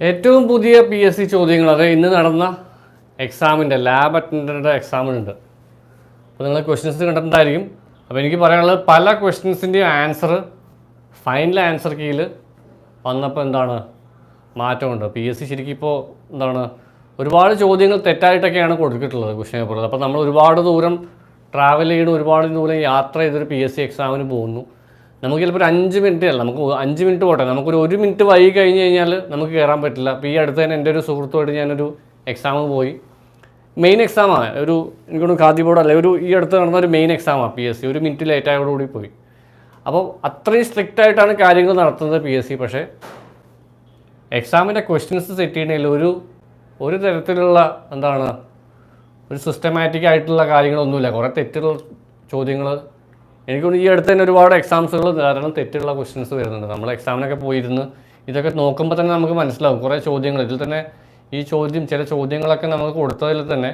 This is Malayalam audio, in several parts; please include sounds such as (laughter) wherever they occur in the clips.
ഏറ്റവും പുതിയ പി എസ് സി ചോദ്യങ്ങൾ അത് ഇന്ന് നടന്ന എക്സാമിന്റെ ലാബ് അറ്റൻഡറുടെ എക്സാമിനുണ്ട് അപ്പോൾ നിങ്ങൾ ക്വസ്റ്റ്യൻസ് കണ്ടിട്ടുണ്ടായിരിക്കും. അപ്പോൾ എനിക്ക് പറയാനുള്ളത് പല ക്വസ്റ്റ്യൻസിന്റെയും ആൻസർ ഫൈനൽ ആൻസർ കീയിൽ വന്നപ്പോൾ എന്താണ് മാറ്റമുണ്ട്? പി എസ് സി ശരിക്കും ഇപ്പോൾ എന്താണ് ഒരുപാട് ചോദ്യങ്ങൾ തെറ്റായിട്ടൊക്കെയാണ് കൊടുത്തിട്ടുള്ളത് ക്വസ്റ്റ്യൻ പേപ്പറിൽ അപ്പോൾ നമ്മൾ ഒരുപാട് ദൂരം ട്രാവൽ ചെയ്യണം ഒരുപാട് ദൂരം യാത്ര ചെയ്തൊരു പി എസ് സി എക്സാമിന് പോകുന്നു. നമുക്ക് ചിലപ്പോൾ ഒരു അഞ്ച് മിനിറ്റ് അല്ല നമുക്ക് അഞ്ച് മിനിറ്റ് പോട്ടെ. നമുക്കൊരു ഒരു മിനിറ്റ് വൈകി കഴിഞ്ഞ് കഴിഞ്ഞാൽ നമുക്ക് കയറാൻ പറ്റില്ല. അപ്പോൾ ഈ അടുത്ത് തന്നെ എന്റെ ഒരു സുഹൃത്തുമായിട്ട് ഞാനൊരു എക്സാം പോയി. മെയിൻ എക്സാമാണ് ഒരു എനിക്കൊന്ന് ഖാദി ബോർഡ് അല്ല? ഒരു ഈ അടുത്ത് നടന്ന ഒരു മെയിൻ എക്സാമാണ് പി എസ് സി ഒരു മിനിറ്റ് ലേറ്റായോടുകൂടി പോയി. അപ്പോൾ അത്രയും സ്ട്രിക്റ്റ് ആയിട്ടാണ് കാര്യങ്ങൾ നടത്തുന്നത് പി എസ് സി പക്ഷേ എക്സാമിന്റെ ക്വസ്റ്റ്യൻസ് സെറ്റ് ചെയ്യണമെങ്കിൽ ഒരു ഒരു തരത്തിലുള്ള എന്താണ് ഒരു സിസ്റ്റമാറ്റിക് ആയിട്ടുള്ള കാര്യങ്ങളൊന്നുമില്ല. കുറേ തെറ്റുള്ള ചോദ്യങ്ങൾ എനിക്കൊന്ന് ഈ അടുത്ത് തന്നെ ഒരുപാട് എക്സാംസുകൾ കാരണം തെറ്റുള്ള ക്വസ്റ്റ്യൻസ് വരുന്നുണ്ട്. നമ്മൾ എക്സാമിനൊക്കെ പോയിരുന്ന്. ഇതൊക്കെ നോക്കുമ്പോൾ തന്നെ നമുക്ക് മനസ്സിലാവും. കുറേ ചോദ്യങ്ങൾ ഇതിൽ തന്നെ ഈ ചോദ്യം ചില ചോദ്യങ്ങളൊക്കെ നമുക്ക് കൊടുത്തതിൽ തന്നെ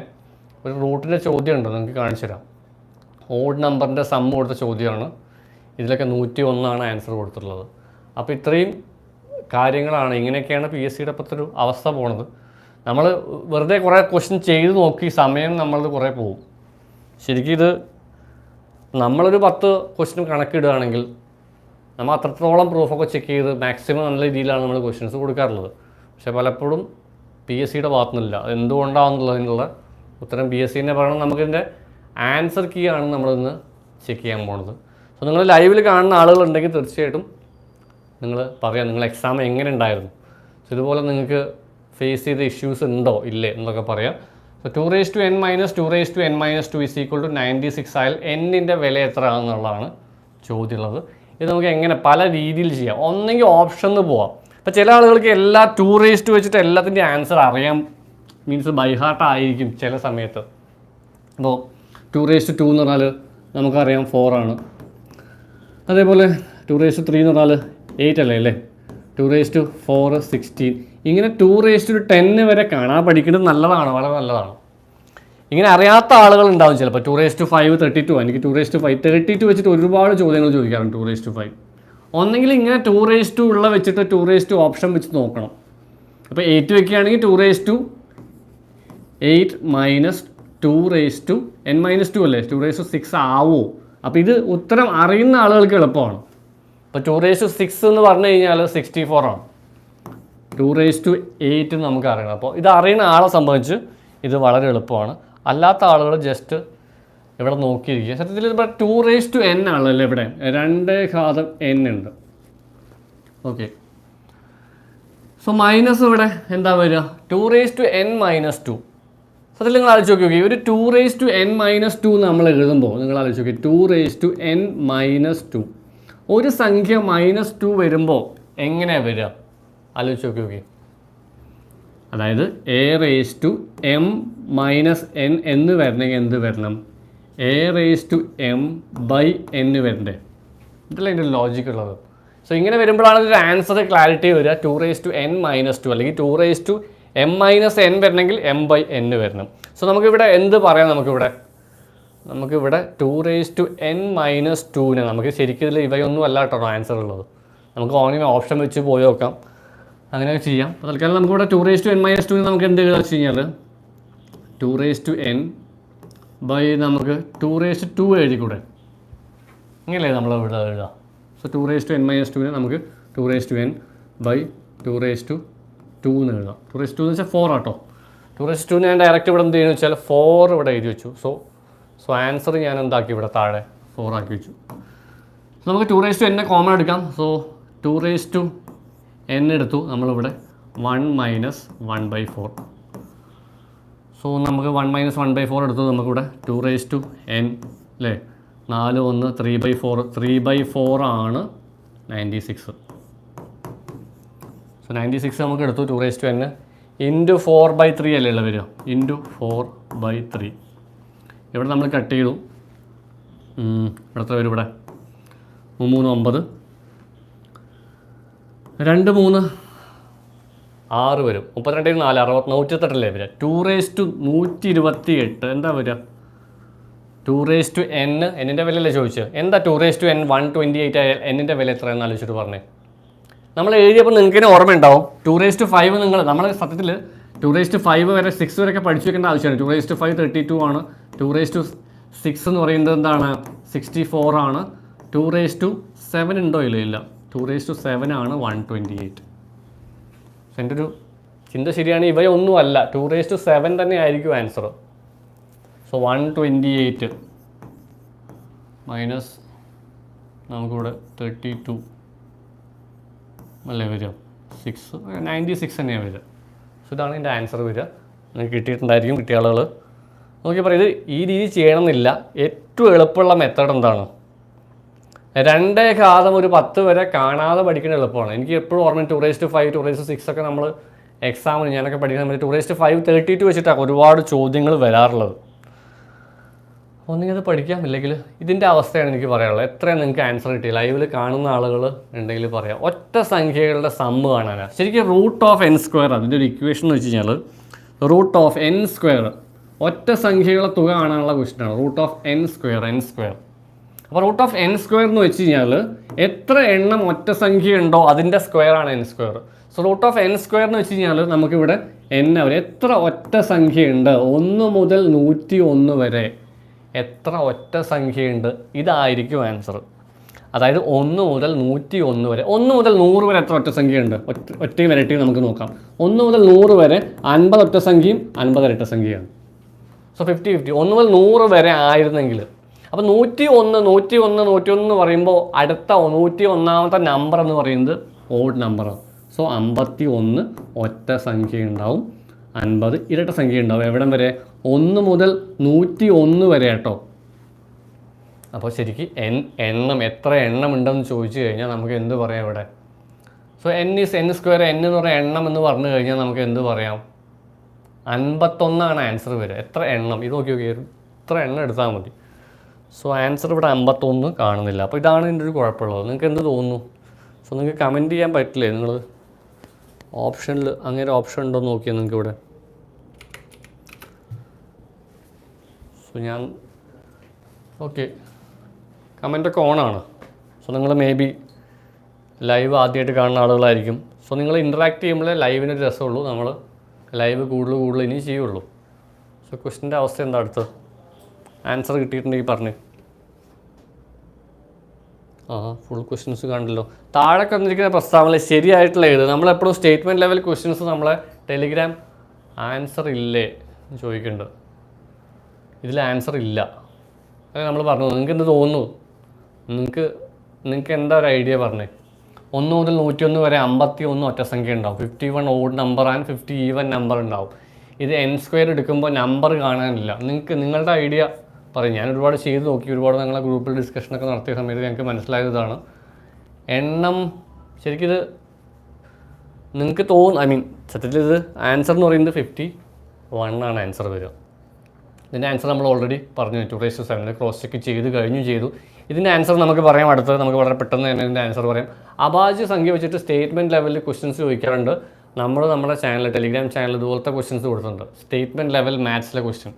ഒരു റൂട്ടിന്റെ ചോദ്യമുണ്ട് നിങ്ങൾക്ക് കാണിച്ചു തരാം. ഓഡ് നമ്പറിന്റെ സം കൊടുത്ത ചോദ്യമാണ്. ഇതിലൊക്കെ നൂറ്റി ഒന്നാണ് ആൻസർ കൊടുത്തിട്ടുള്ളത്. അപ്പോൾ ഇത്രയും കാര്യങ്ങളാണ്. ഇങ്ങനെയൊക്കെയാണ് പി എസ് സിയുടെ ഇപ്പോഴത്തെ ഒരു അവസ്ഥ പോണത്. നമ്മൾ വെറുതെ കുറേ ക്വസ്റ്റ്യൻ ചെയ്ത് നോക്കി സമയം നമ്മളത് കുറേ പോകും. ശരിക്കും ഇത് നമ്മളൊരു പത്ത് ക്വസ്റ്റ്യൻ കണക്കിടുകയാണെങ്കിൽ നമ്മൾ അത്രത്തോളം പ്രൂഫൊക്കെ ചെക്ക് ചെയ്ത് മാക്സിമം നല്ല രീതിയിലാണ് നമ്മൾ ക്വസ്റ്റ്യൻസ് കൊടുക്കാറുള്ളത്. പക്ഷേ പലപ്പോഴും പി എസ് സിയുടെ ഭാഗത്തുനിന്നില്ല. നിന്നില്ല എന്തുകൊണ്ടാണെന്നുള്ളതിനുള്ള ഉത്തരം പി എസ് സിനെ പറയണം. നമുക്കിതിന്റെ ആൻസർ കീ ആണ് നമ്മളിന്ന് ചെക്ക് ചെയ്യാൻ പോണത്. സോ നിങ്ങൾ ലൈവിൽ കാണുന്ന ആളുകളുണ്ടെങ്കിൽ തീർച്ചയായിട്ടും നിങ്ങൾ പറയാം നിങ്ങൾ എക്സാം എങ്ങനെ ഉണ്ടായിരുന്നു. സോ ഇതുപോലെ നിങ്ങൾക്ക് ഫേസ് ചെയ്ത ഇഷ്യൂസ് ഉണ്ടോ? ഇല്ലേ? എന്നൊക്കെ പറയാം. So two raise to N minus two raise to N minus two is equal to ninety six ആയാൽ എന്നിന്റെ വില എത്ര ആണെന്നുള്ളതാണ് ചോദ്യമുള്ളത്. ഇത് നമുക്ക് എങ്ങനെ പല രീതിയിൽ ചെയ്യാം. ഒന്നെങ്കിൽ ഓപ്ഷനിൽ പോവാം. ഇപ്പോൾ ചില ആളുകൾക്ക് എല്ലാ ടു റേസ് ടു വെച്ചിട്ട് എല്ലാത്തിന്റെ ആൻസർ അറിയാം. മീൻസ് ബൈഹാർട്ട് ആയിരിക്കും ചില സമയത്ത്. അപ്പോൾ ടു റേസ് ടു ടു എന്ന് പറഞ്ഞാൽ നമുക്കറിയാം ഫോറാണ് അതേപോലെ ടു റേസ് ടു ത്രീ എന്ന് പറഞ്ഞാൽ എയ്റ്റ് അല്ലേ അല്ലേ? Two raise two four sixteen ഇങ്ങനെ ടു റേസ് ടു ടെന്ന് വരെ കാണാൻ പഠിക്കുന്നത് നല്ലതാണ് വളരെ നല്ലതാണ്. ഇങ്ങനെ അറിയാത്ത ആളുകൾ ഉണ്ടാവും ചിലപ്പോൾ two raise to five thirty two എനിക്ക് two raise to five thirty two വെച്ചിട്ട് ഒരുപാട് ചോദ്യങ്ങൾ ചോദിക്കാറുണ്ട് ടു റേസ് ടു ഫൈവ് ഒന്നെങ്കിൽ ഇങ്ങനെ ടു റേസ് ടു ഉള്ള വെച്ചിട്ട് ടു റേസ് ടു ഓപ്ഷൻ വെച്ച് നോക്കണം. അപ്പോൾ എയ്റ്റ് വെക്കുകയാണെങ്കിൽ two raise to eight minus two raise to N minus two അല്ലേ? ടു റേസ് ടു സിക്സ് ആവുമോ അപ്പോൾ ഇത് ഉത്തരം അറിയുന്ന ആളുകൾക്ക് എളുപ്പമാണ്. അപ്പോൾ ടു റേസ് ടു സിക്സ് എന്ന് പറഞ്ഞു കഴിഞ്ഞാൽ സിക്സ്റ്റി ഫോർ ആണ്. ടു റേസ് ടു എയ്റ്റ് നമുക്ക് അറിയണം. അപ്പോൾ ഇത് അറിയുന്ന ആളെ സംബന്ധിച്ച് ഇത് വളരെ എളുപ്പമാണ്. അല്ലാത്ത ആളുകൾ ജസ്റ്റ് ഇവിടെ നോക്കിയിരിക്കുക. സത്യത്തിൽ ഇപ്പോൾ ടു റേസ് ടു എൻ ആണല്ലോ ഇവിടെ. രണ്ട് ഘാതം എൻ ഉണ്ട്. ഓക്കെ സോ മൈനസ് ഇവിടെ എന്താ വരിക? Two raise to N minus two സത്യത്തിൽ നിങ്ങൾ ആലോചിച്ച് നോക്കി ഒരു two raise to N minus two നമ്മൾ എഴുതുമ്പോൾ നിങ്ങൾ ആലോചിച്ച് നോക്കി two raise to N minus two ഒരു സംഖ്യ മൈനസ് ടു വരുമ്പോൾ എങ്ങനെയാണ് വരിക? ആലോചിച്ച് നോക്കി നോക്കി. അതായത് A raise to M minus N എന്ന് വരണമെങ്കിൽ എന്ത് വരണം? A raise to M by എന്ന് വരണ്ടേ? ഇതല്ല അതിന്റെ ലോജിക് ഉള്ളത്. സോ ഇങ്ങനെ വരുമ്പോഴാണ് ഒരു ആൻസർ ക്ലാരിറ്റി വരിക. Two raise to n minus two അല്ലെങ്കിൽ two raise to m minus n വരണമെങ്കിൽ എം ബൈ എൻ വരണം. സോ നമുക്കിവിടെ എന്ത് പറയാം നമുക്കിവിടെ? നമുക്കിവിടെ two raise to n minus ടുവിനെ നമുക്ക് ശരിക്കും ഇതിൽ ഇവയൊന്നും അല്ല കേട്ടോ ആൻസർ ഉള്ളത്. നമുക്ക് ഓൺലൈൻ ഓപ്ഷൻ വെച്ച് പോയി നോക്കാം. അങ്ങനെയൊക്കെ ചെയ്യാം അപ്പോൾ തൽക്കാലം നമുക്കിവിടെ two raise to n minus two നമുക്ക് എന്ത് എഴുതാ വെച്ച് കഴിഞ്ഞാൽ two raise to n by നമുക്ക് ടു റേസ് ടു എഴുതിക്കൂടെ അങ്ങനെയല്ലേ നമ്മൾ ഇവിടെ എഴുതുക so two raise to n minus ടുവിന് നമുക്ക് two raise to n by two raise to two എന്ന് എഴുതാം ടു റേസ് ടു എന്ന് വെച്ചാൽ ഫോർ ആട്ടോ ടു റേസ് ടു ഞാൻ ഡയറക്റ്റ് ഇവിടെ എന്ത് ചെയ്യുന്നു വെച്ചാൽ ഫോർ ഇവിടെ എഴുതി വെച്ചു സോ സോ ആൻസർ ഞാൻ എന്താക്കി ഇവിടെ താഴെ ഫോർ ആക്കി വെച്ചു നമുക്ക് ടു റേസ് ടു എന്നെ കോമൺ എടുക്കാം so two raise to n എടുത്തു. നമ്മളിവിടെ one minus one by four so നമുക്ക് one minus one by four എടുത്തു. നമുക്കിവിടെ ടു റേസ് ടു എൻ അല്ലേ നാല് ഒന്ന് three by four three by four ആണ് ninety six so ninety six നമുക്ക് എടുത്തു. Two raise to n into four by three അല്ലേ ഉള്ള വരിക? ഇന്റു ഫോർ ബൈ ത്രീ ഇവിടെ നമ്മൾ കട്ട് ചെയ്തു. ഇവിടെ എത്ര വരും ഇവിടെ? മൂന്ന് ഒമ്പത്. രണ്ട് മൂന്ന്. ആറ് വരും. മുപ്പത്തിരണ്ടിൽ നാല് അറുപത്തി നൂറ്റത്തെട്ടല്ലേ വരിക? ടു റേസ് ടു നൂറ്റി ഇരുപത്തി എട്ട് എന്താ വരിക? ടു റേസ് ടു എൻ എന്നിന്റെ വിലയല്ലേ ചോദിച്ചത്? എന്താ two raise to n one twenty eight ആയാൽ എന്നിന്റെ വില എത്രയെന്ന് ആലോചിച്ചിട്ട് പറഞ്ഞേ. നമ്മൾ എഴുതിയപ്പോൾ നിങ്ങൾക്ക് തന്നെ ഓർമ്മയുണ്ടാവും ടു റേസ് ടു ഫൈവ് നിങ്ങൾ നമ്മൾ സത്യത്തിൽ ടു റേസ് ടു ഫൈവ് വരെ സിക്സ് വരെയൊക്കെ പഠിച്ചു വെക്കേണ്ട ആവശ്യമാണ്. Two raise to five thirty two ആണ്. ടു റേസ് ടു സിക്സ് എന്ന് പറയുന്നത് എന്താണ്? സിക്സ്റ്റി ഫോർ ആണ്. ടു റേസ് ടു സെവൻ ഉണ്ടോ ഇല്ല ഇല്ല. ടു റേസ് ടു സെവൻ ആണ് വൺ ട്വന്റി എയ്റ്റ് എന്റെ ഒരു ചിന്ത ശരിയാണ് ഇവയൊന്നും അല്ല ടു റേസ് ടു സെവൻ തന്നെ ആയിരിക്കും answer so one twenty eight minus നമുക്കിവിടെ തേർട്ടി ടു അല്ലേ വരിക? സിക്സ് നയന്റി സിക്സ് തന്നെയാണ് വരിക. സോ ഇതാണ് എന്റെ ആൻസർ വരിക. നിങ്ങൾക്ക് കിട്ടിയിട്ടുണ്ടായിരിക്കും കിട്ടിയ ആളുകൾ നോക്കി പറയും ഇത് ഈ രീതി ചെയ്യണമെന്നില്ല. ഏറ്റവും എളുപ്പമുള്ള മെത്തേഡ് എന്താണ്? രണ്ടേ ഘാതം ഒരു പത്ത് വരെ കാണാതെ പഠിക്കുന്ന എളുപ്പമാണ്. എനിക്ക് എപ്പോഴും ഓർമ്മ ടൂറിസ്റ്റ് ഫൈവ് ടൂറിസ്റ്റ് സിക്സ് ഒക്കെ നമ്മൾ എക്സാമിന് ഞാനൊക്കെ പഠിക്കുന്ന സമയത്ത് ടൂറിസ്റ്റ് ഫൈവ് തേർട്ടി ടു വെച്ചിട്ടാണ് ഒരുപാട് ചോദ്യങ്ങൾ വരാറുള്ളത്. ഒന്നിങ്ങനെ പഠിക്കാം ഇല്ലെങ്കിൽ ഇതിന്റെ അവസ്ഥയാണ് എനിക്ക് പറയാനുള്ളത്. എത്രയാണ് നിങ്ങൾക്ക് ആൻസർ കിട്ടി. ലൈവിൽ കാണുന്ന ആളുകൾ ഉണ്ടെങ്കിൽ പറയാം. ഒറ്റ സംഖ്യകളുടെ സമ്മ് കാണാനാണ് ശരിക്കും റൂട്ട് ഓഫ് എൻ സ്ക്വയർ അതിന്റെ ഒരു ഇക്വേഷൻ എന്ന് വെച്ച് കഴിഞ്ഞാൽ റൂട്ട് ഓഫ് എൻ സ്ക്വയർ ഒറ്റ സംഖ്യകളുടെ തുക കാണാനുള്ള ക്വസ്റ്റിനാണ് root of n square n square അപ്പോൾ റൂട്ട് ഓഫ് എൻ സ്ക്വയർ എന്ന് വെച്ച് കഴിഞ്ഞാൽ എത്ര എണ്ണം ഒറ്റ സംഖ്യ ഉണ്ടോ അതിന്റെ സ്ക്വയർ ആണ് n square. So root of n square എന്ന് വെച്ച് കഴിഞ്ഞാൽ നമുക്കിവിടെ എൻ അവർ എത്ര ഒറ്റ സംഖ്യയുണ്ട്? ഒന്ന് മുതൽ നൂറ്റി ഒന്ന് വരെ. എത്ര ഒറ്റ സംഖ്യയുണ്ട്? ഇതായിരിക്കും ആൻസർ അതായത് ഒന്ന് മുതൽ നൂറ്റി ഒന്ന് വരെ. ഒന്ന് മുതൽ നൂറ് വരെ എത്ര ഒറ്റ സംഖ്യയുണ്ട്? ഒറ്റ ഒറ്റയും ഇരട്ടിയും നമുക്ക് നോക്കാം. ഒന്ന് മുതൽ നൂറ് വരെ അൻപത് ഒറ്റ സംഖ്യയും അൻപത് ഇരട്ട സംഖ്യയാണ്. സോ ഫിഫ്റ്റി ഫിഫ്റ്റി ഒന്ന് മുതൽ നൂറ് വരെ ആയിരുന്നെങ്കിൽ അപ്പോൾ നൂറ്റി ഒന്ന് നൂറ്റി ഒന്ന് നൂറ്റി ഒന്ന് എന്ന് പറയുമ്പോൾ അടുത്ത നൂറ്റി ഒന്നാമത്തെ നമ്പർ എന്ന് പറയുന്നത് ഓഡ് നമ്പറാണ് സോ അമ്പത്തി ഒന്ന് ഒറ്റ സംഖ്യ ഉണ്ടാവും അൻപത് ഇരട്ട സംഖ്യ ഉണ്ടാവും എവിടം വരെ? ഒന്ന് മുതൽ നൂറ്റി ഒന്ന് വരെ കേട്ടോ. അപ്പോൾ ശരിക്ക് എൻ എണ്ണം എത്ര എണ്ണം ഉണ്ടെന്ന് ചോദിച്ചു കഴിഞ്ഞാൽ നമുക്ക് എന്ത് പറയാം ഇവിടെ? So n is n square n എന്ന് പറയുന്ന എണ്ണം എന്ന് പറഞ്ഞു കഴിഞ്ഞാൽ നമുക്ക് എന്ത് പറയാം? അൻപത്തൊന്നാണ് ആൻസർ വരിക. എത്ര എണ്ണം? ഇത് നോക്കി നോക്കി എത്ര എണ്ണം എടുത്താൽ മതി. സോ ആൻസർ ഇവിടെ അമ്പത്തൊന്ന് കാണുന്നില്ല. അപ്പോൾ ഇതാണ് എന്റെ ഒരു കുഴപ്പമുള്ളത്. നിങ്ങൾക്ക് എന്ത് തോന്നുന്നു? സോ നിങ്ങൾക്ക് കമന്റ് ചെയ്യാൻ പറ്റില്ലേ നിങ്ങൾ ഓപ്ഷനിൽ അങ്ങനെ ഓപ്ഷൻ ഉണ്ടോ എന്ന് നോക്കിയാൽ നിങ്ങൾക്ക് ഇവിടെ? സോ ഞാൻ ഓക്കെ കമന്റൊക്കെ ഓണാണ് സോ നിങ്ങൾ മേ ബി ലൈവ് ആദ്യമായിട്ട് കാണുന്ന ആളുകളായിരിക്കും. സോ നിങ്ങൾ ഇന്ററാക്ട് ചെയ്യുമ്പോഴേ ലൈവിനൊരു രസമുള്ളൂ. നമ്മൾ ലൈവ് കൂടുതൽ കൂടുതൽ ഇനി ചെയ്യുള്ളൂ. സോ ക്വസ്റ്റിന്റെ അവസ്ഥ എന്താ അടുത്ത്? ആൻസർ കിട്ടിയിട്ടുണ്ടെങ്കിൽ പറഞ്ഞു. ആ ഫുൾ ക്വസ്റ്റ്യൻസ് കണ്ടല്ലോ. താഴെ കണ്ടിരിക്കുന്ന പ്രസ്താവന ശരിയായിട്ടുള്ള ഏത്? നമ്മളെപ്പോഴും സ്റ്റേറ്റ്മെന്റ് ലെവൽ ക്വസ്റ്റ്യൻസ് നമ്മളെ ടെലിഗ്രാം ആൻസർ ഇല്ലേ എന്ന് ചോദിക്കുന്നുണ്ട് ഇതിൽ ആൻസർ ഇല്ല. അത് നമ്മൾ പറഞ്ഞു. നിങ്ങൾക്ക് എന്ത് തോന്നുന്നു? നിങ്ങൾക്ക് നിങ്ങൾക്ക് എന്താ ഒരു ഐഡിയ പറഞ്ഞേ? ഒന്ന് മുതൽ നൂറ്റിയൊന്ന് വരെ അമ്പത്തി ഒന്ന് ഒറ്റ സംഖ്യ ഉണ്ടാവും. Fifty one odd number and fifty even number ഉണ്ടാവും. ഇത് എൻ സ്ക്വയർ എടുക്കുമ്പോൾ നമ്പർ കാണാനില്ല. നിങ്ങൾക്ക് നിങ്ങളുടെ ഐഡിയ പറയും ഞാൻ ഒരുപാട് ചെയ്ത് നോക്കി ഒരുപാട് ഞങ്ങളെ ഗ്രൂപ്പിൽ ഡിസ്കഷനൊക്കെ നടത്തിയ സമയത്ത് ഞങ്ങൾക്ക് മനസ്സിലായതാണ്. എണ്ണം ശരിക്കും ഇത് നിങ്ങൾക്ക് തോന്നും ഐ മീൻ സത്യത്തിൽ ഇത് ആൻസർ എന്ന് പറയുന്നത് ഫിഫ്റ്റി വൺ ആണ് ആൻസർ വരിക. ഇതിന്റെ ആൻസർ നമ്മൾ ഓൾറെഡി പറഞ്ഞു ടു റേസ് സെവനിൽ ക്രോസ് ചെക്ക് ചെയ്ത് കഴിഞ്ഞു ചെയ്തു. ഇതിന്റെ ആൻസർ നമുക്ക് പറയാം അടുത്തത് നമുക്ക് വളരെ പെട്ടെന്ന് തന്നെ ഇതിന്റെ ആൻസർ പറയാം. അഭാജ്യ സംഖ്യ വെച്ചിട്ട് സ്റ്റേറ്റ്മെന്റ് ലെവലിൽ ക്വസ്റ്റ്യൻസ് ചോദിക്കാറുണ്ട്. നമ്മൾ നമ്മുടെ ചാനൽ ടെലിഗ്രാം ചാനൽ ഇതുപോലത്തെ ക്വസ്റ്റ്യൻസ് കൊടുത്തിട്ടുണ്ട്. സ്റ്റേറ്റ്മെന്റ് ലെവൽ മാത്സിലെ ക്വസ്റ്റ്യൻ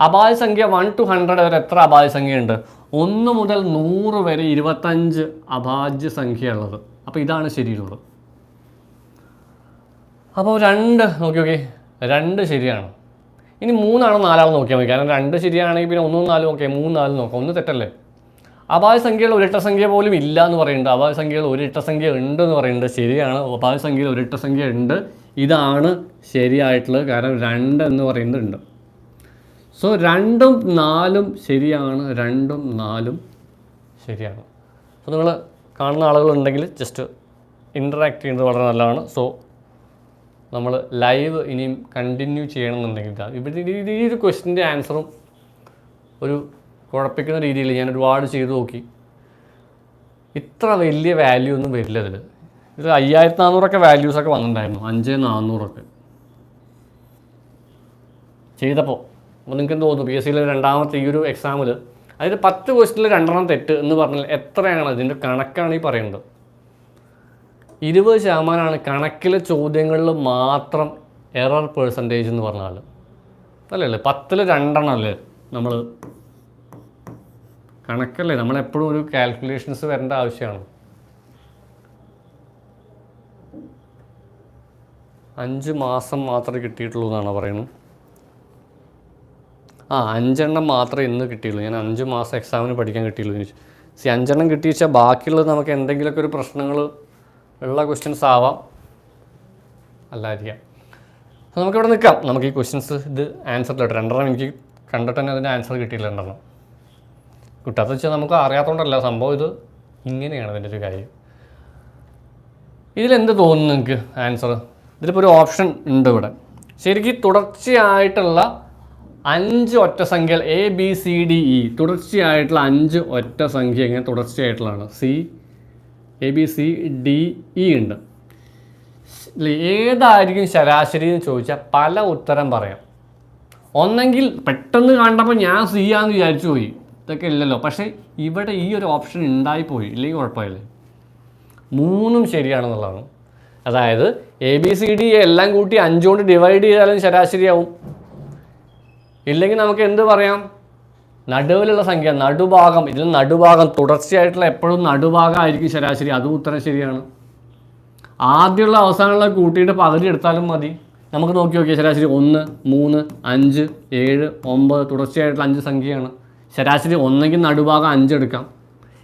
അഭാജ്യ സംഖ്യ വൺ ടു ഹൺഡ്രഡ് വരെ എത്ര അഭാജ്യ സംഖ്യയുണ്ട്? ഒന്ന് മുതൽ നൂറ് വരെ ഇരുപത്തഞ്ച് അഭാജ്യ സംഖ്യ ഉള്ളത് അപ്പോൾ ഇതാണ് ശരിയുള്ളത്. അപ്പോൾ രണ്ട് നോക്കി നോക്കി. രണ്ട് ശരിയാണ്. ഇനി മൂന്നാണോ നാലാണോ നോക്കിയാൽ മതി. കാരണം രണ്ട് ശരിയാണെങ്കിൽ പിന്നെ ഒന്നും നാലും ഓക്കെ മൂന്ന് നാലും നോക്കാം. ഒന്ന് തെറ്റല്ലേ? അപായ സംഖ്യകൾ ഒരിട്ട സംഖ്യ പോലും ഇല്ല എന്ന് പറയുന്നുണ്ട്. അപായ സംഖ്യകൾ ഒരിട്ട സംഖ്യ ഉണ്ട് എന്ന് പറയുന്നുണ്ട്. ശരിയാണ്. അപായ സംഖ്യയിൽ ഒരിട്ട സംഖ്യ ഉണ്ട്. ഇതാണ് ശരിയായിട്ടുള്ളത്. കാരണം രണ്ട് എന്ന് പറയുന്നത് ഉണ്ട് സോ രണ്ടും നാലും ശരിയാണ് രണ്ടും നാലും ശരിയാണ്. അപ്പോൾ നിങ്ങൾ കാണുന്ന ആളുകളുണ്ടെങ്കിൽ ജസ്റ്റ് ഇന്ററാക്ട് ചെയ്യുന്നത് വളരെ നല്ലതാണ്. സോ നമ്മൾ ലൈവ് ഇനിയും കണ്ടിന്യൂ ചെയ്യണമെന്നുണ്ടെങ്കിൽ ഇവിടെ ഒരു ക്വസ്റ്റിന്റെ ആൻസറും ഒരു കുഴപ്പിക്കുന്ന രീതിയിൽ ഞാൻ ഒരുപാട് ചെയ്തു നോക്കി. ഇത്ര വലിയ വാല്യൂ ഒന്നും വരില്ല ഇതിൽ ഇത് അയ്യായിരത്തി നാനൂറൊക്കെ വാല്യൂസൊക്കെ വന്നിട്ടുണ്ടായിരുന്നു. അഞ്ച് നാനൂറൊക്കെ ചെയ്തപ്പോൾ അപ്പോൾ നിങ്ങൾക്ക് തോന്നുന്നു? പി എസ് സിയിലെ രണ്ടാമത്തെ ഈ ഒരു എക്സാമിൽ അതിൽ പത്ത് ക്വസ്റ്റിൽ രണ്ടെണ്ണം തെറ്റ് എന്ന് പറഞ്ഞാൽ എത്രയാണ് ഇതിന്റെ കണക്കാണ് ഈ പറയുന്നത്? ഇരുപത് ശതമാനമാണ് കണക്കിലെ ചോദ്യങ്ങളിൽ മാത്രം എറർ പേഴ്സന്റേജ് എന്ന് പറഞ്ഞാൽ അല്ലേ അല്ലേ പത്തിൽ രണ്ടെണ്ണം അല്ലേ നമ്മൾ കണക്കല്ലേ? നമ്മളെപ്പോഴും ഒരു കാൽക്കുലേഷൻസ് വരേണ്ട ആവശ്യമാണ്. അഞ്ച് മാസം മാത്രമേ കിട്ടിയിട്ടുള്ളൂ എന്നാണ് പറയുന്നത്? ആ അഞ്ചെണ്ണം മാത്രമേ ഇന്ന് കിട്ടിയുള്ളൂ. ഞാൻ അഞ്ച് മാസം എക്സാമിന് പഠിക്കാൻ കിട്ടിയുള്ളൂ ചോദിച്ചു സി അഞ്ചെണ്ണം കിട്ടി വെച്ചാൽ ബാക്കിയുള്ളത് നമുക്ക് എന്തെങ്കിലുമൊക്കെ ഒരു പ്രശ്നങ്ങൾ ഉള്ള ക്വസ്റ്റ്യൻസ് ആവാം. അല്ലായിരിക്കാം. അപ്പോൾ നമുക്കിവിടെ നിൽക്കാം. നമുക്ക് ഈ ക്വസ്റ്റ്യൻസ് ഇത് ആൻസർ കിട്ടും രണ്ടെണ്ണം എനിക്ക് കണ്ടിട്ട് തന്നെ അതിന്റെ ആൻസർ കിട്ടിയില്ല രണ്ടെണ്ണം. കിട്ടാത്ത വെച്ചാൽ നമുക്ക് അറിയാത്തതുകൊണ്ടല്ല സംഭവം ഇത് ഇങ്ങനെയാണ് അതിന്റെ ഒരു കാര്യം. ഇതിലെന്ത് തോന്നുന്നു നിങ്ങൾക്ക് ആൻസർ ഇതിലിപ്പോൾ ഒരു ഓപ്ഷൻ ഉണ്ട് ഇവിടെ. ശരിക്കും തുടർച്ചയായിട്ടുള്ള അഞ്ച് ഒറ്റ സംഖ്യകൾ A B C D E തുടർച്ചയായിട്ടുള്ള അഞ്ച് ഒറ്റ സംഖ്യ ഇങ്ങനെ തുടർച്ചയായിട്ടുള്ളതാണ്. C A B C D E ഉണ്ട്. ഏതായിരിക്കും ശരാശരി എന്ന് ചോദിച്ചാൽ പല ഉത്തരം പറയാം. ഒന്നെങ്കിൽ പെട്ടെന്ന് കണ്ടപ്പോൾ ഞാൻ സി ആന്ന് വിചാരിച്ചു പോയി. ഇതൊക്കെ ഇല്ലല്ലോ. പക്ഷേ ഇവിടെ ഈ ഒരു ഓപ്ഷൻ ഉണ്ടായിപ്പോയി. ഇല്ലെങ്കിൽ കുഴപ്പമില്ലേ. മൂന്നും ശരിയാണെന്നുള്ളതാണ്. അതായത് എ ബി സി ഡി എല്ലാം കൂട്ടി അഞ്ചുകൊണ്ട് ഡിവൈഡ് ചെയ്താലും ശരാശരിയാവും. ഇല്ലെങ്കിൽ നമുക്ക് എന്ത് പറയാം? നടുവിലുള്ള സംഖ്യ നടുഭാഗം. ഇതിൽ നടുഭാഗം തുടർച്ചയായിട്ടുള്ള എപ്പോഴും നടുഭാഗം ആയിരിക്കും ശരാശരി. അതും ഉത്തരം ശരിയാണ്. ആദ്യമുള്ള അവസാനമുള്ള കൂട്ടിയിട്ട് പകുതി എടുത്താലും മതി. നമുക്ക് നോക്കി നോക്കിയാൽ ശരാശരി ഒന്ന് മൂന്ന് അഞ്ച് ഏഴ് ഒമ്പത് തുടർച്ചയായിട്ടുള്ള അഞ്ച് സംഖ്യയാണ്. ശരാശരി ഒന്നെങ്കിൽ നടുഭാഗം അഞ്ച് എടുക്കാം.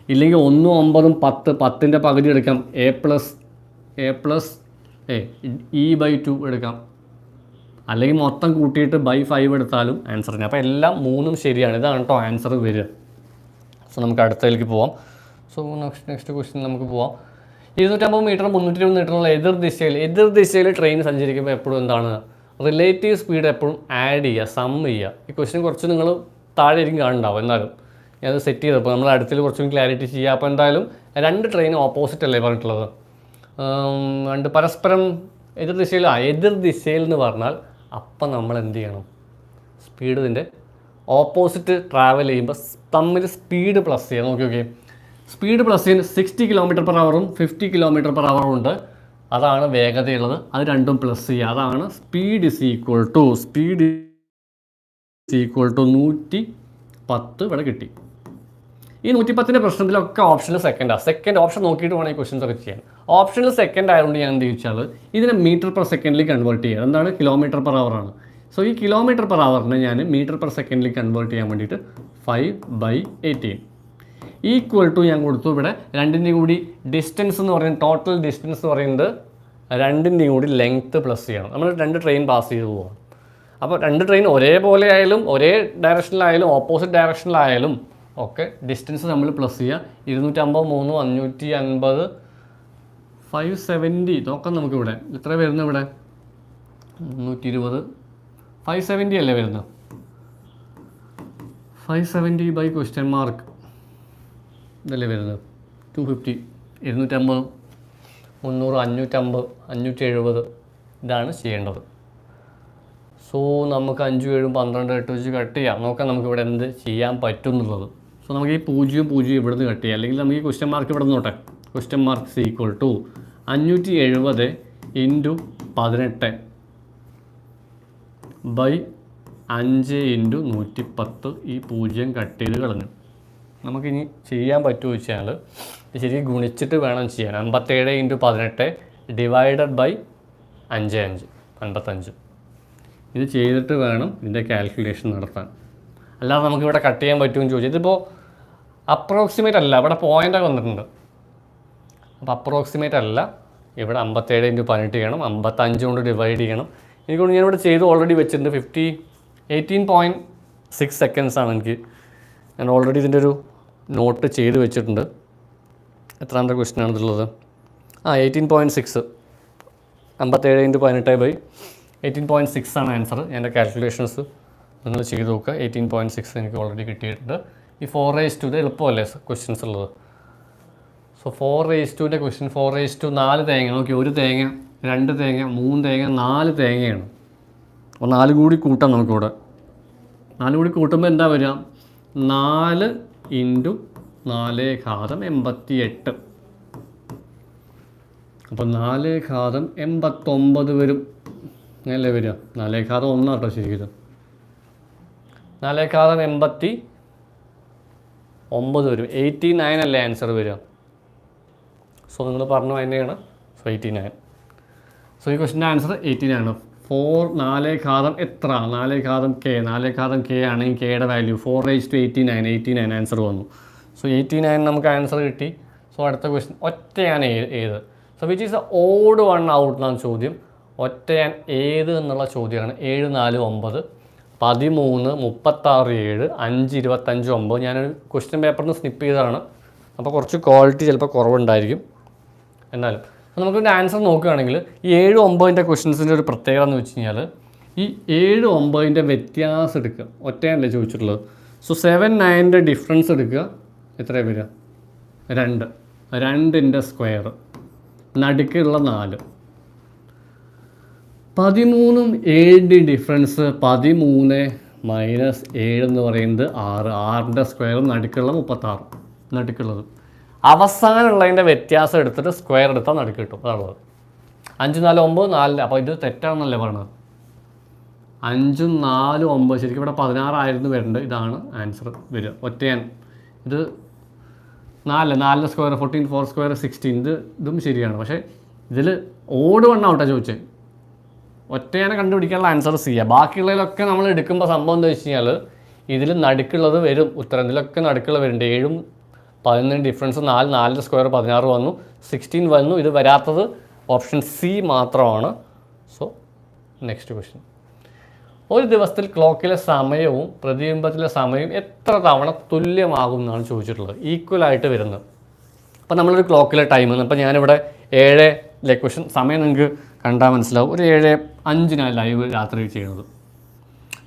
ഇല്ലെങ്കിൽ ഒന്നും ഒമ്പതും പത്ത് പത്തിന്റെ പകുതി എടുക്കാം. A plus A plus A E by two എടുക്കാം. അല്ലെങ്കിൽ മൊത്തം കൂട്ടിയിട്ട് ബൈ ഫൈവ് എടുത്താലും ആൻസർ തന്നെ അപ്പോൾ എല്ലാം മൂന്നും ശരിയാണ്. ഇതാണ് കേട്ടോ ആൻസർ വരിക. സോ നമുക്ക് അടുത്തതിലേക്ക് പോവാം. സോ നെക്സ്റ്റ് നെക്സ്റ്റ് ക്വസ്റ്റ്യൻ നമുക്ക് പോവാം. ഇരുന്നൂറ്റമ്പത് മീറ്റർ മുന്നൂറ്റി ഇരുപത് മീറ്ററുള്ള എതിർ ദിശയിൽ എതിർ ദിശയിൽ ട്രെയിൻ സഞ്ചരിക്കുമ്പോൾ എപ്പോഴും എന്താണ്? റിലേറ്റീവ് സ്പീഡ് എപ്പോഴും ആഡ് ചെയ്യുക സം ചെയ്യുക. ഈ ക്വസ്റ്റ്യൻ കുറച്ച് നിങ്ങൾ താഴെ ഇരിക്കും കാണുന്നുണ്ടാവും എന്നാലും ഞാനത് സെറ്റ് ചെയ്തപ്പോൾ നമ്മൾ അടുത്തിൽ കുറച്ചും ക്ലാരിറ്റി ചെയ്യുക അപ്പോൾ എന്തായാലും രണ്ട് ട്രെയിൻ ഓപ്പോസിറ്റ് അല്ലേ പറഞ്ഞിട്ടുള്ളത്? രണ്ട് പരസ്പരം എതിർ ദിശയിൽ എതിർ ദിശയിൽ എന്ന് പറഞ്ഞാൽ അപ്പം നമ്മൾ എന്ത് ചെയ്യണം? സ്പീഡ് ഇതിന്റെ ഓപ്പോസിറ്റ് ട്രാവൽ ചെയ്യുമ്പോൾ തമ്മിൽ സ്പീഡ് പ്ലസ് ചെയ്യാം. നോക്കി നോക്കി സ്പീഡ് പ്ലസ് ചെയ്യുന്ന സിക്സ്റ്റി കിലോമീറ്റർ പെർ അവറും ഫിഫ്റ്റി കിലോമീറ്റർ പെർ അവറും ഉണ്ട്. അതാണ് വേഗതയുള്ളത്. അത് രണ്ടും പ്ലസ് ചെയ്യുക. അതാണ് speed is equal to speed equal to നൂറ്റി പത്ത് ഇവിടെ കിട്ടി. ഈ നൂറ്റിപ്പത്തിന്റെ പ്രശ്നത്തിലൊക്കെ ഓപ്ഷനിൽ സെക്കൻഡാണ് സെക്കൻഡ് ഓപ്ഷൻ നോക്കിയിട്ട് വേണം ഈ ക്വസ്റ്റ്യൻസ് ഒക്കെ ചെയ്യാൻ. ഓപ്ഷനിൽ സെക്കൻഡ് ആയതുകൊണ്ട് ഞാൻ എന്ത് ചോദിച്ചാൽ ഇതിനെ മീറ്റർ പെർ സെക്കൻഡിൽ കൺവേർട്ട് ചെയ്യുക എന്താണ്? കിലോമീറ്റർ പെർ അവറാണ് സോ ഈ കിലോമീറ്റർ പെർ അവറിനെ ഞാൻ മീറ്റർ പെർ സെക്കൻഡിൽ കൺവേർട്ട് ചെയ്യാൻ വേണ്ടിയിട്ട് five by eighteen equal to ഞാൻ കൊടുത്തു ഇവിടെ രണ്ടിന്റെയും കൂടി ഡിസ്റ്റൻസ് എന്ന് പറയുന്നത് ടോട്ടൽ ഡിസ്റ്റൻസ് എന്ന് പറയുന്നത് രണ്ടിന്റെയും കൂടി ലെങ്ത്ത് പ്ലസ് ചെയ്യണം. നമ്മൾ രണ്ട് ട്രെയിൻ പാസ് ചെയ്ത് പോകാം അപ്പോൾ രണ്ട് ട്രെയിൻ ഒരേപോലെ ആയാലും ഒരേ ഡയറക്ഷനിലായാലും ഓപ്പോസിറ്റ് ഡയറക്ഷനിലായാലും ഒക്കെ ഡിസ്റ്റൻസ് നമ്മൾ പ്ലസ് ചെയ്യുക. ഇരുന്നൂറ്റമ്പത് മൂന്നും അഞ്ഞൂറ്റി അൻപത് ഫൈവ് സെവന്റി. നോക്കാം നമുക്കിവിടെ. എത്ര വരുന്നു ഇവിടെ? മുന്നൂറ്റി ഇരുപത് ഫൈവ് സെവന്റി അല്ലേ വരുന്നത്? Five seventy by question mark. ഇതല്ലേ വരുന്നത്? Two fifty. ഇരുന്നൂറ്റമ്പത് മുന്നൂറ് അഞ്ഞൂറ്റമ്പത് അഞ്ഞൂറ്റി എഴുപത് ഇതാണ് ചെയ്യേണ്ടത്. സോ നമുക്ക് അഞ്ചും ഏഴും പന്ത്രണ്ട് എട്ട് വെച്ച് കട്ട് ചെയ്യാം. നോക്കാം നമുക്കിവിടെ എന്ത് ചെയ്യാൻ പറ്റും എന്നുള്ളത് സോ നമുക്ക് ഈ പൂജ്യവും പൂജ്യം ഇവിടെ നിന്ന് കട്ട് ചെയ്യാം. അല്ലെങ്കിൽ നമുക്ക് ഈ ക്വസ്റ്റ്യൻ മാർക്ക് ഇവിടെ നോട്ടെ ക്വസ്റ്റ്യൻ മാർക്ക് ഈക്വൽ ടു അഞ്ഞൂറ്റി എഴുപത് ഇന്റു പതിനെട്ട് ബൈ അഞ്ച് ഇന്റു നൂറ്റി പത്ത് ഈ പൂജ്യം കട്ട് ചെയ്ത് കളഞ്ഞു. നമുക്കിനി ചെയ്യാൻ പറ്റുമോ വെച്ചാൽ ശരിക്കും ഗുണിച്ചിട്ട് വേണം ചെയ്യാൻ. അൻപത്തേഴ് ഇന്റു പതിനെട്ട് ഡിവൈഡഡ് ബൈ അഞ്ച് അഞ്ച് അൻപത്തഞ്ച്. ഇത് ചെയ്തിട്ട് വേണം ഇതിന്റെ കാൽക്കുലേഷൻ നടത്താൻ. അല്ലാതെ നമുക്കിവിടെ കട്ട് ചെയ്യാൻ പറ്റുമെന്ന് ചോദിച്ചാൽ ഇതിപ്പോൾ അപ്രോക്സിമേറ്റ് അല്ല ഇവിടെ പോയിന്റൊക്കെ വന്നിട്ടുണ്ട്. അപ്പോൾ അപ്രോക്സിമേറ്റ് അല്ല ഇവിടെ അമ്പത്തേഴ് ഇന്റു പതിനെട്ട് ചെയ്യണം അമ്പത്തഞ്ച് കൊണ്ട് ഡിവൈഡ് ചെയ്യണം. എനിക്കൊണ്ട് ഞാനിവിടെ ചെയ്ത് ഓൾറെഡി വെച്ചിട്ടുണ്ട് fifty eighteen point six seconds ആണ് എനിക്ക്. ഞാൻ ഓൾറെഡി ഇതിന്റെ ഒരു നോട്ട് ചെയ്ത് വെച്ചിട്ടുണ്ട്. എത്രാമത്തെ ക്വസ്റ്റ്യൻ ആണ് ഇതുള്ളത് ആ എയ്റ്റീൻ പോയിന്റ് സിക്സ് അമ്പത്തേഴ് ഇന്റു പതിനെട്ട് ബൈ എയ്റ്റീൻ പോയിന്റ് സിക്സ് ആണ് ആൻസർ എന്റെ കാൽക്കുലേഷൻസ് നിങ്ങൾ ചെയ്ത് നോക്കുക. എയ്റ്റീൻ പോയിന്റ് സിക്സ് എനിക്ക് ഓൾറെഡി കിട്ടിയിട്ടുണ്ട്. ഈ ഫോർ റേസ് ടു ഇത് എളുപ്പമല്ലേ ക്വസ്റ്റ്യൻസ് ഉള്ളത്? സോ ഫോർ റേസ് ടുവിന്റെ ക്വസ്റ്റ്യൻ ഫോർ റേസ് ടു നാല് തേങ്ങ. നോക്കി ഒരു തേങ്ങ രണ്ട് തേങ്ങ മൂന്ന് തേങ്ങ നാല് തേങ്ങയാണ്. അപ്പോൾ നാല് കൂടി കൂട്ടാം നമുക്കിവിടെ. നാല് കൂടി കൂട്ടുമ്പോൾ എന്താ വരിക? നാല് ഇന്റു നാല് ഘാതം എൺപത്തി എട്ട് അപ്പോൾ നാല് ഘാതം എൺപത്തൊമ്പത് വരും. അല്ലേ വരിക? നാലേ ഘാതം ഒന്നാട്ടോ ശരിക്കും നാലേ ഘാതം എൺപത്തി ഒമ്പത് വരും. എയ്റ്റി നയൻ അല്ലേ ആൻസർ വരിക? സോ നിങ്ങൾ പറഞ്ഞു തന്നെയാണ് സോ എയ്റ്റി നയൻ സോ ഈ ക്വസ്റ്റിന്റെ ആൻസർ എയ്റ്റീൻ ആണ്. ഫോർ നാലേ ഘാതം എത്ര? നാലേ ഘാതം കെ നാലേ ഘാതം കെ ആണെങ്കിൽ കെയുടെ value four raise to eighty nine eighty nine answer വന്നു. സോ എയ്റ്റി നയൻ നമുക്ക് ആൻസർ കിട്ടി. സോ അടുത്ത ക്വസ്റ്റ്യൻ ഒറ്റയാണ് ഏത്? So which is a odd one out എന്നാണ് ചോദ്യം. ഒറ്റയാൻ ഏത് എന്നുള്ള ചോദ്യമാണ്. ഏഴ് നാല് ഒമ്പത്. പതിമൂന്ന് മുപ്പത്താറ് ഏഴ് അഞ്ച് ഇരുപത്തഞ്ച് ഒമ്പത്. ഞാനൊരു ക്വസ്റ്റ്യൻ പേപ്പറിൽ നിന്ന് സ്നിപ്പ് ചെയ്തതാണ്. അപ്പോൾ കുറച്ച് ക്വാളിറ്റി ചിലപ്പോൾ കുറവുണ്ടായിരിക്കും. എന്നാലും അപ്പോൾ നമുക്ക് ആൻസർ നോക്കുകയാണെങ്കിൽ ഈ ഏഴ് ഒമ്പതിന്റെ ക്വസ്റ്റ്യൻസിന്റെ ഒരു പ്രത്യേകത എന്ന് വെച്ച് കഴിഞ്ഞാൽ ഈ ഏഴ് ഒമ്പതിന്റെ വ്യത്യാസം എടുക്കുക. ഒറ്റയല്ലേ ചോദിച്ചിട്ടുള്ളത്? സോ സെവൻ നയന്റെ ഡിഫറൻസ് എടുക്കുക. എത്രയാണ് വരിക? രണ്ട്. രണ്ടിന്റെ സ്ക്വയർ നടുക്കുള്ള നാല്. പതിമൂന്നും ഏഴിന്റെ ഡിഫറൻസ് പതിമൂന്ന് മൈനസ് ഏഴ് എന്ന് പറയുന്നത് ആറ്. ആറിന്റെ സ്ക്വയറും നടുക്കുള്ള മുപ്പത്താറ്. നടുക്കുള്ളത്. അവസാനമുള്ളതിന്റെ വ്യത്യാസം എടുത്തിട്ട് സ്ക്വയർ എടുത്താൽ നടുക്ക് കിട്ടും. അതാണുള്ളത് അഞ്ച് നാല് ഒമ്പത് നാലിൽ അപ്പോൾ ഇത് തെറ്റാണെന്നല്ലേ പറഞ്ഞത് അഞ്ചും നാലും ഒമ്പത്. ശരിക്കും ഇവിടെ പതിനാറായിരുന്നു വരേണ്ടത്. ഇതാണ് ആൻസർ വരിക. ഒറ്റയാൻ ഇത് നാല് നാലിന് square fourteen four square sixteen ഇത് ഇതും ശരിയാണ്. പക്ഷേ ഇതിൽ ഓട് വണ്ണം ആവട്ടെ ചോദിച്ചത്. ഒറ്റയാനെ കണ്ടുപിടിക്കാനുള്ള ആൻസർ സി ആ. ബാക്കിയുള്ളതിലൊക്കെ നമ്മൾ എടുക്കുമ്പോൾ സംഭവം എന്താ വെച്ച് കഴിഞ്ഞാൽ ഇതിൽ നടുക്കുള്ളത് വരും. ഉത്തരം ഇതിലൊക്കെ നടുക്കുള്ളത് വരുന്നുണ്ട്. ഏഴും പതിനൊന്നിന് ഡിഫറൻസ് നാല് നാലിന്റെ സ്ക്വയർ പതിനാറ് വന്നു. സിക്സ്റ്റീൻ വന്നു. ഇത് വരാത്തത് ഓപ്ഷൻ സി മാത്രമാണ്. സോ നെക്സ്റ്റ് ക്വസ്റ്റ്യൻ ഒരു ദിവസത്തിൽ ക്ലോക്കിലെ സമയവും പ്രതിബിംബത്തിലെ സമയവും എത്ര തവണ തുല്യമാകും എന്നാണ് ചോദിച്ചിട്ടുള്ളത്. ഈക്വൽ ആയിട്ട് വരുന്നത്. അപ്പോൾ നമ്മളൊരു ക്ലോക്കിലെ ടൈം അപ്പോൾ ഞാനിവിടെ ഏഴ് ക്വസ്റ്റ്യൻ സമയം നിങ്ങൾക്ക് കണ്ടാൽ മനസ്സിലാവും. ഒരു ഏഴ് അഞ്ചിനാണ് ലൈവ് രാത്രി ചെയ്യുന്നത്.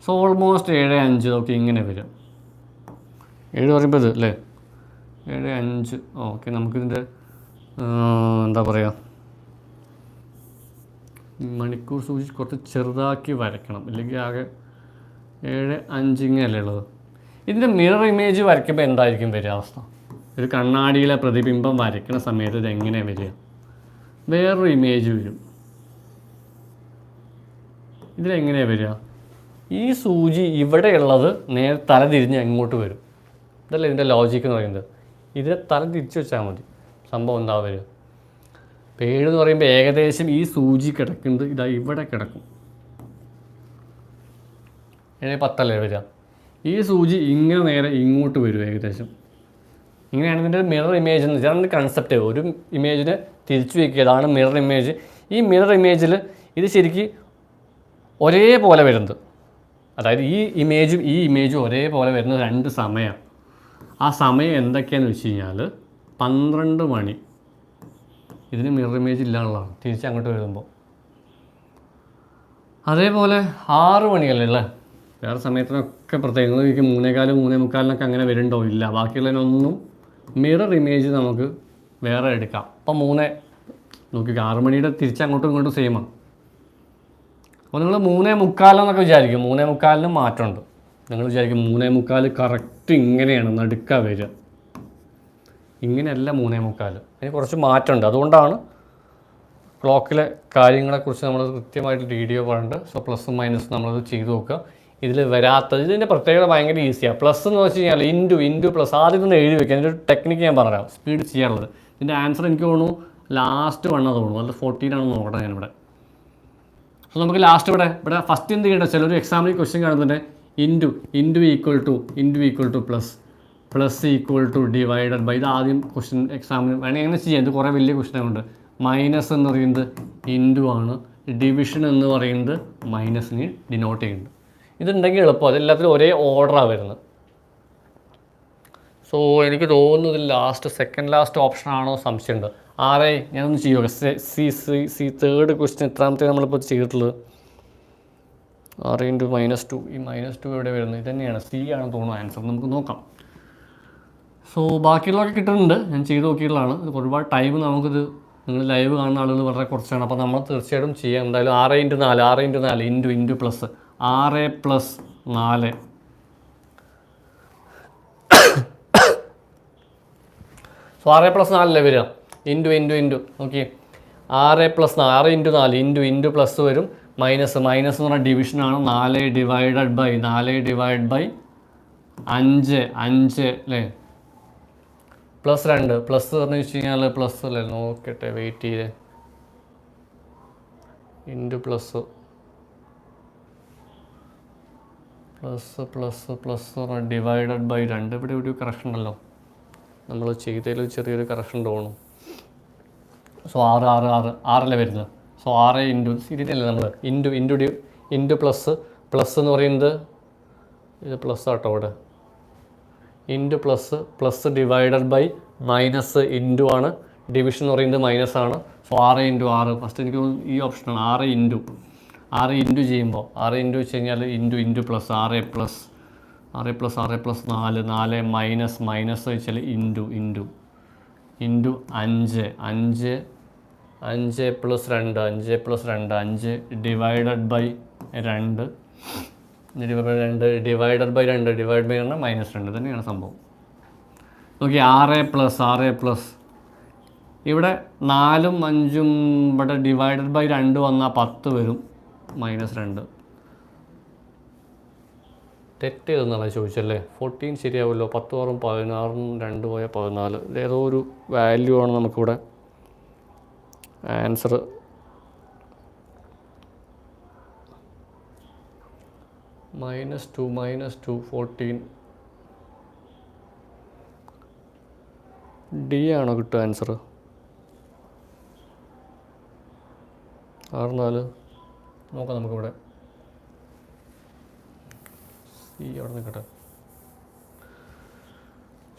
സോ ഓൾമോസ്റ്റ് ഏഴ് അഞ്ച് ഒക്കെ ഇങ്ങനെ വരും. ഏഴ് പറയുമ്പോൾ ഇത് അല്ലേ? ഏഴ് അഞ്ച്. ഓക്കെ നമുക്കിതിന്റെ എന്താ പറയുക മണിക്കൂർ സൂചി കുറച്ച് ചെറുതാക്കി വരയ്ക്കണം. ഇല്ലെങ്കിൽ ആകെ ഏഴ് അഞ്ച് ഇങ്ങനെയല്ലേ ഉള്ളത്. ഇതിന്റെ മിറർ ഇമേജ് വരയ്ക്കുമ്പോൾ എന്തായിരിക്കും വരിക അവസ്ഥ? ഒരു കണ്ണാടിയിലെ പ്രതിബിംബം വരയ്ക്കുന്ന സമയത്ത് ഇത് എങ്ങനെയാണ് വരിക? വേറൊരു ഇമേജ് വരും. ഇതിലെങ്ങനെയാണ് വരിക? ഈ സൂചി ഇവിടെയുള്ളത് നേരെ തല തിരിഞ്ഞ് എങ്ങോട്ട് വരും. ഇതല്ല ഇതിന്റെ ലോജിക്ക് എന്ന് പറയുന്നത്. ഇതിനെ തല തിരിച്ചു വെച്ചാൽ മതി. സംഭവം എന്താ വരിക? പേര് എന്ന് പറയുമ്പോൾ ഏകദേശം ഈ സൂചി കിടക്കുന്നത് ഇതാ ഇവിടെ കിടക്കും. ഏഴ് പത്തല്ലേ വരിക? ഈ സൂചി ഇങ്ങനെ നേരെ ഇങ്ങോട്ട് വരും ഏകദേശം. ഇങ്ങനെയാണ് ഇതിന്റെ മിറർ ഇമേജ് എന്ന്. വെച്ചാൽ കൺസെപ്റ്റ് ഒരു ഇമേജിനെ തിരിച്ചു വയ്ക്കുക അതാണ് മിറർ ഇമേജ് ഈ മിറർ ഇമേജിൽ ഇത് ശരിക്ക് ഒരേപോലെ വരുന്നത്. അതായത് ഈ ഇമേജും ഈ ഇമേജും ഒരേപോലെ വരുന്ന രണ്ട് സമയം. ആ സമയം എന്തൊക്കെയാണെന്ന് വെച്ച് കഴിഞ്ഞാൽ പന്ത്രണ്ട് മണി. ഇതിന് മിറർ ഇമേജ് ഇല്ലാന്നുള്ളതാണ് തിരിച്ച് അങ്ങോട്ട് വരുമ്പോൾ അതേപോലെ ആറ് മണിയല്ലേ ഉള്ളത് വേറെ സമയത്തിനൊക്കെ പ്രത്യേകം. എനിക്ക് മൂന്നേകാലും മൂന്നേ മുക്കാലിനൊക്കെ അങ്ങനെ വരുന്നുണ്ടോ? ഇല്ല. ബാക്കിയുള്ളതിനൊന്നും മിറർ ഇമേജ് നമുക്ക് വേറെ എടുക്കാം. അപ്പം മൂന്നേ നോക്കി ആറ് മണിയുടെ തിരിച്ച് അങ്ങോട്ടും ഇങ്ങോട്ടും സെയിമാണ് അപ്പോൾ നിങ്ങൾ മൂന്നേ മുക്കാലെന്നൊക്കെ വിചാരിക്കും. മൂന്നേ മുക്കാലിന് മാറ്റമുണ്ട്. നിങ്ങൾ വിചാരിക്കും മൂന്നേ മുക്കാൽ കറക്റ്റ് ഇങ്ങനെയാണ് നടുക്ക വരിക. ഇങ്ങനെയല്ല മൂന്നേ മുക്കാൽ. അതിന് കുറച്ച് മാറ്റമുണ്ട്. അതുകൊണ്ടാണ് ക്ലോക്കിലെ കാര്യങ്ങളെക്കുറിച്ച് നമ്മൾ കൃത്യമായിട്ട് വീഡിയോ പറയേണ്ടത്. സോ പ്ലസും മൈനസും നമ്മളത് ചെയ്തു നോക്കുക. ഇതിൽ വരാത്തത് ഇതിന്റെ പ്രത്യേകത ഭയങ്കര ഈസിയാണ് പ്ലസ് എന്ന് വെച്ച് കഴിഞ്ഞാൽ ഇന്റു ഇന്റു പ്ലസ് ആദ്യം തന്നെ എഴുതി വെക്കുക. അതിന്റെ ഒരു ടെക്നിക്ക് ഞാൻ പറയാം. സ്പീഡ് ചെയ്യാനുള്ളത്. ഇതിന്റെ ആൻസർ എനിക്ക് തോന്നുന്നു ലാസ്റ്റ് വണ്ണാ തോന്നുന്നു. അല്ല ഫോർട്ടീൻ ആണെന്ന് നോക്കട്ടെ ഞാനിവിടെ. സോ നമുക്ക് ലാസ്റ്റ് ഇവിടെ ഇവിടെ ഫസ്റ്റ് എന്ത് ചെയ്യേണ്ടത് ഒരു എക്സാമ്പിൾ ക്വസ്റ്റ്യൻ കാണുന്നുണ്ട്. Into into equal to into equal to plus plus equal to divided by ഇത് ആദ്യം ക്വസ്റ്റ്യൻ എക്സാമിന് വേണമെങ്കിൽ അങ്ങനെ ചെയ്യാം. ഇത് കുറേ വലിയ ക്വസ്റ്റ്യൻ ഉണ്ട് മൈനസ് എന്ന് പറയുന്നത് ഇന്റു ആണ്. ഡിവിഷൻ എന്ന് പറയുന്നത് മൈനസിന് ഡിനോട്ട് ചെയ്യുന്നുണ്ട്. ഇതുണ്ടെങ്കിൽ എളുപ്പം. അതെല്ലാത്തിലും ഒരേ ഓർഡറാണ് വരുന്നത്. സോ എനിക്ക് തോന്നുന്നത് ലാസ്റ്റ് സെക്കൻഡ് ലാസ്റ്റ് ഓപ്ഷൻ ആണോ സംശയമുണ്ട്. ആരെ ഞാനൊന്ന് ചെയ്യുക C C C third question എത്രാമത്തെ നമ്മളിപ്പോൾ ചെയ്തിട്ടുള്ളത്? ആറ് ഇന്റു മൈനസ് ടു ഈ മൈനസ് ടു എവിടെ വരുന്നത്? ഇത് തന്നെയാണ്. സി ആണ് തോന്നുന്നു ആൻസർ നമുക്ക് നോക്കാം. സോ ബാക്കിയുള്ളതൊക്കെ കിട്ടുന്നുണ്ട്. ഞാൻ ചെയ്ത് നോക്കിയിട്ടുള്ളതാണ്. ഇത് ഒരുപാട് ടൈം നമുക്കിത് നിങ്ങൾ ലൈവ് കാണുന്ന ആളുകൾ വളരെ കുറച്ചാണ്. അപ്പോൾ നമ്മൾ തീർച്ചയായിട്ടും ചെയ്യാം. എന്തായാലും ആറ് ഇന്റു നാല് ആറ് ഇന്റു നാല് ഇന്റു ഇന്റു പ്ലസ് ആറ് പ്ലസ് നാല്. (coughs) സോ ആറ് പ്ലസ് നാലല്ലേ വരിക? ഇന്റു ഇന്റു ഇന്റു നോക്കി ആറ് പ്ലസ് ആറ് ഇന്റു നാല് ഇന്റു ഇന്റു പ്ലസ് വരും. മൈനസ് മൈനസ് എന്ന് പറഞ്ഞാൽ ഡിവിഷനാണ് നാല് ഡിവൈഡഡ് ബൈ നാല് ഡിവൈഡ് ബൈ അഞ്ച് അഞ്ച് അല്ലേ? പ്ലസ് രണ്ട് പ്ലസ് പറഞ്ഞു വെച്ച് കഴിഞ്ഞാൽ പ്ലസ് അല്ലേ? നോക്കട്ടെ വെയിറ്റ് ചെയ്തേ. Into plus. Plus plus plus divided by രണ്ട്. ഇവിടെ ഒരു കറക്ഷൻ ഉണ്ടല്ലോ. നമ്മൾ ചെയ്തതിൽ ചെറിയൊരു കറക്ഷൻ തോന്നും. സോ ആറ് ആറ് ആറ് ആറല്ലേ വരുന്നത്? സോ ആറ് ഇന്റു ഇതിനല്ലേ നമ്മൾ into into D into plus plus എന്ന് പറയുന്നത് ഇത് പ്ലസ് ആട്ടോ ഇവിടെ. Into plus plus divided by minus into ആണ്. ഡിവിഷൻ എന്ന് പറയുന്നത് മൈനസ് ആണ്. സോ ആറ് ഇന്റു ആറ്. ഫസ്റ്റ് എനിക്ക് ഈ ഓപ്ഷനാണ് ആറ് ഇന്റു ആറ് ഇന്റു ചെയ്യുമ്പോൾ ആറ് ഇന്റു വെച്ച് കഴിഞ്ഞാൽ ഇന്റു ഇന്റു പ്ലസ് ആറ് പ്ലസ് ആറ് പ്ലസ് ആറ് പ്ലസ് നാല് നാല് മൈനസ് മൈനസ് വെച്ചാൽ ഇന്റു ഇന്റു ഇന്റു അഞ്ച് അഞ്ച് അഞ്ച് പ്ലസ് രണ്ട് അഞ്ച് പ്ലസ് രണ്ട് അഞ്ച് ഡിവൈഡഡ് ബൈ രണ്ട്. രണ്ട് ഡിവൈഡഡ് ബൈ രണ്ട് ഡിവൈഡ് ബൈ രണ്ട് മൈനസ് രണ്ട് തന്നെയാണ് സംഭവം. നോക്കി ആറ് പ്ലസ് ആറ് പ്ലസ് ഇവിടെ നാലും അഞ്ചും ഇവിടെ ഡിവൈഡഡ് ബൈ രണ്ട് വന്നാൽ പത്ത് വരും മൈനസ് രണ്ട്. തെറ്റ് ചെയ്തെന്നാണ് ചോദിച്ചല്ലേ? ഫോർട്ടീൻ ശരിയാവുമല്ലോ പത്ത് ആറും പതിനാറും രണ്ട് പോയാൽ പതിനാല്. ഏതോ ഒരു വാല്യൂ ആണ് നമുക്കിവിടെ answer. Minus two minus two fourteen. D ആണോ കിട്ടുക ആൻസർ? ആറ് നാല്. നോക്കാം നമുക്കിവിടെ. സി അവിടെ നിൽക്കട്ടെ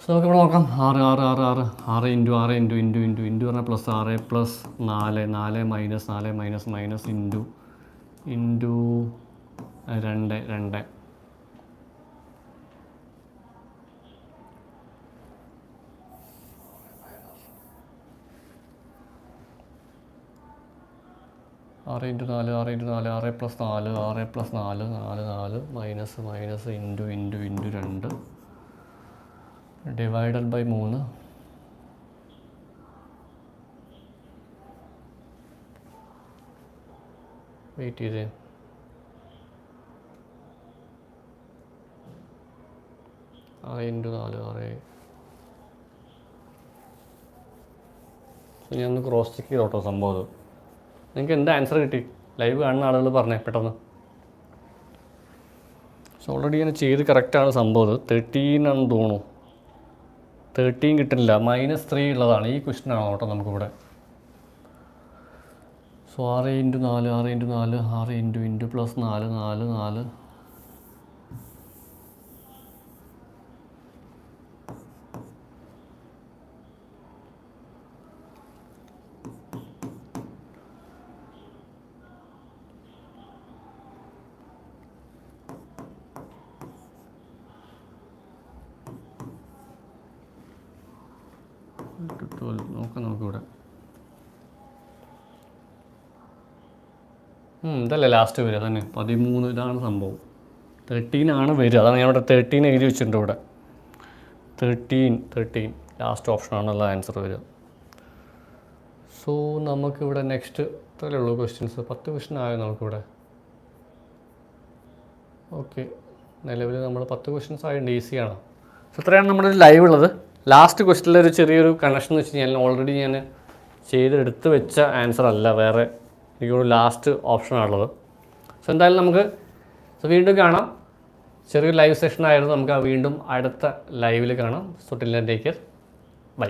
സോ നമുക്കിവിടെ നോക്കാം. ആറ് ആറ് ആറ് ആറ്. ആറ് ഇന്റു ആറ് ഇന്റു ഇന്റു ഇന്റു ഇന്റു പറഞ്ഞാൽ പ്ലസ് ആറ് പ്ലസ് നാല് നാല് മൈനസ് നാല് മൈനസ് മൈനസ് ഇന്റു ഇന്റു രണ്ട് രണ്ട്. ആറ് ഇന്റു നാല് ആറ് ഇന്റു നാല് ആറ് പ്ലസ് നാല് ആറ് പ്ലസ് നാല് നാല് നാല് minus minus into into into രണ്ട്. ഡിവൈഡഡ് ബൈ മൂന്ന്. വെയിറ്റ് ചെയ്തേ ആറ് ഇന്റു നാല് ആറ്. ഞാൻ ഒന്ന് ക്രോസ് ചെക്ക് ചെയ്തോട്ടോ സംഭവം അത്. നിങ്ങൾക്ക് എന്ത് ആൻസർ കിട്ടി? ലൈവ് കാണുന്ന ആളുകൾ പറഞ്ഞേ പെട്ടെന്ന്. സോ ഓൾറെഡി ഞാൻ ചെയ്ത് കറക്റ്റാണ് സംഭവം തേർട്ടീൻ ആണെന്ന് തോന്നുന്നു. തേർട്ടീൻ കിട്ടുന്നില്ല. മൈനസ് ത്രീ ഉള്ളതാണ്. ഈ ക്വസ്റ്റൻ ആണ് കേട്ടോ നമുക്കിവിടെ. സോ ആറ് ഇന്റു നാല് ആറ് ഇന്റു നാല് ആറ് ഇന്റു ഇന്റു പ്ലസ് നാല് നാല് നാല് ട്വൽവ് നോക്കാം നമുക്കിവിടെ ഉം, ഇതല്ലേ ലാസ്റ്റ് വരിക തന്നെ പതിമൂന്ന് ഇതാണ് സംഭവം. തേർട്ടീൻ ആണ് വരിക. അതാണ് ഞാൻ ഇവിടെ തേർട്ടീൻ എഴുതി വെച്ചിട്ടുണ്ട് ഇവിടെ. തേർട്ടീൻ തേർട്ടീൻ ലാസ്റ്റ് ഓപ്ഷനാണുള്ള ആൻസർ വരിക. സോ നമുക്കിവിടെ നെക്സ്റ്റ് ഇത്രയേ ഉള്ളൂ ക്വസ്റ്റ്യൻസ് പത്ത് ക്വസ്റ്റ്യൻ ആയോ നമുക്കിവിടെ? ഓക്കെ നിലവിൽ നമ്മൾ പത്ത് ക്വസ്റ്റ്യൻസ് ആയതുകൊണ്ട് ഈസിയാണ് സോ ഇത്രയാണ് നമ്മുടെ ലൈവ് ഉള്ളത്. ലാസ്റ്റ് ക്വസ്റ്റ്യനിലെ ഒരു ചെറിയൊരു കണക്ഷൻ എന്ന് വെച്ച് കഴിഞ്ഞാൽ ഓൾറെഡി ഞാൻ ചെയ്തെടുത്ത് വെച്ച ആൻസർ അല്ല. വേറെ എനിക്കൊരു ലാസ്റ്റ് ഓപ്ഷനാണുള്ളത് സോ എന്തായാലും നമുക്ക് സോ വീണ്ടും കാണാം. ചെറിയൊരു ലൈവ് സെഷൻ ആയിരുന്നു. നമുക്ക് വീണ്ടും അടുത്ത ലൈവിൽ കാണാം. So till take care bye